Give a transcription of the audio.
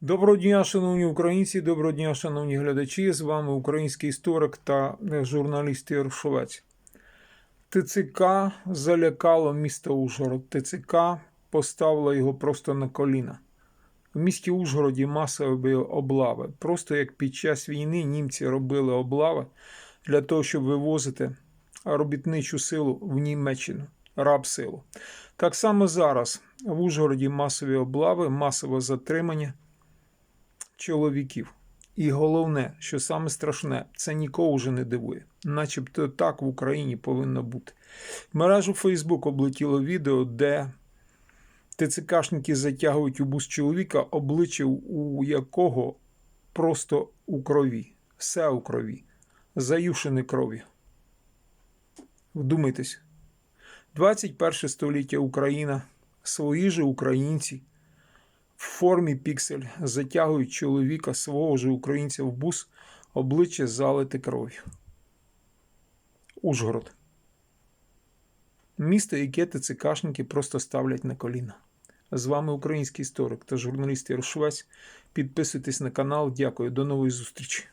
Доброго дня, шановні українці, доброго дня, шановні глядачі. З вами український історик та журналіст Ігор ТЦК залякало місто Ужгород. ТЦК поставило його просто на коліна. В місті Ужгороді масові облави. Просто як під час війни німці робили облави для того, щоб вивозити робітничу силу в Німеччину, рабсилу. Так само зараз в Ужгороді масові облави, масове затримання чоловіків. І головне, що саме страшне, це нікого вже не дивує. Начебто так в Україні повинно бути. Мережу Фейсбук облетіло відео, де ТЦКшники затягують у бус чоловіка, обличчя у якого просто у крові. Все у крові. Заюшене кров'ю. Вдумайтесь. 21 століття Україна, свої же українці формі піксель затягують чоловіка свого ж українця в бус, обличчя залите кров'ю. Ужгород. Місто, яке ТЦКшники просто ставлять на коліна. З вами український історик та журналіст Ярошвець. Підписуйтесь на канал. Дякую. До нової зустрічі.